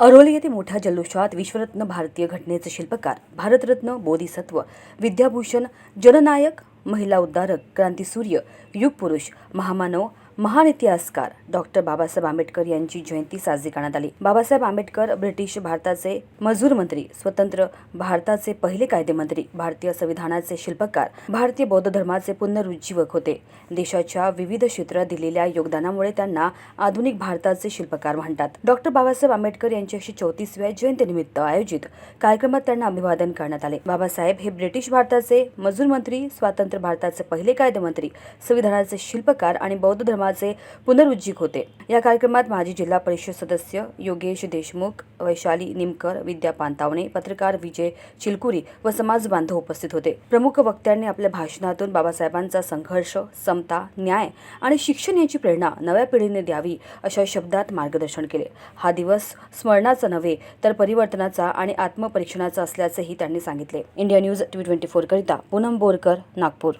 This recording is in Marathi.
अरोली येथे मोठ्या जल्लोषात विश्वरत्न भारतीय घटनेचे शिल्पकार भारतरत्न बोधिसत्व विद्याभूषण जननायक महिला उद्धारक क्रांतीसूर्य युगपुरुष महामानव महान इतिहासकार डॉक्टर बाबासाहेब आंबेडकर यांची जयंती साजरी करण्यात आली. बाबासाहेब आंबेडकर ब्रिटिश भारताचे मजूर मंत्री स्वतंत्र भारताचे पहिले कायदेमंत्री भारतीय संविधानाचे शिल्पकार भारतीय बौद्ध धर्माचे पुनरुज्जीवक होते. देशाच्या विविध क्षेत्रात दिलेल्या योगदानामुळे त्यांना आधुनिक भारताचे शिल्पकार म्हणतात. डॉक्टर बाबासाहेब आंबेडकर यांची एकशे चौतीसव्या जयंतीनिमित्त आयोजित कार्यक्रमात त्यांना अभिवादन करण्यात आले. बाबासाहेब हे ब्रिटिश भारताचे मजूर मंत्री स्वातंत्र्य भारताचे पहिले कायदेमंत्री संविधानाचे शिल्पकार आणि बौद्ध धर्माचे पुनरुज्जीक होते. या कार्यक्रमात माजी जिल्हा परिषद सदस्य योगेश देशमुख वैशाली निमकर विद्या पानतावणे पत्रकार विजय चिलकुरी व समाज बांधव उपस्थित होते. प्रमुख वक्त्यांनी आपल्या भाषणातून बाबासाहेबांचा संघर्ष समता न्याय आणि शिक्षण याची प्रेरणा नव्या पिढीने द्यावी अशा शब्दात मार्गदर्शन केले. हा दिवस स्मरणाचा नव्हे तर परिवर्तनाचा आणि आत्मपरीक्षणाचा असल्याचेही त्यांनी सांगितले. India news T twenty four करिता पूनम बोरकर नागपूर.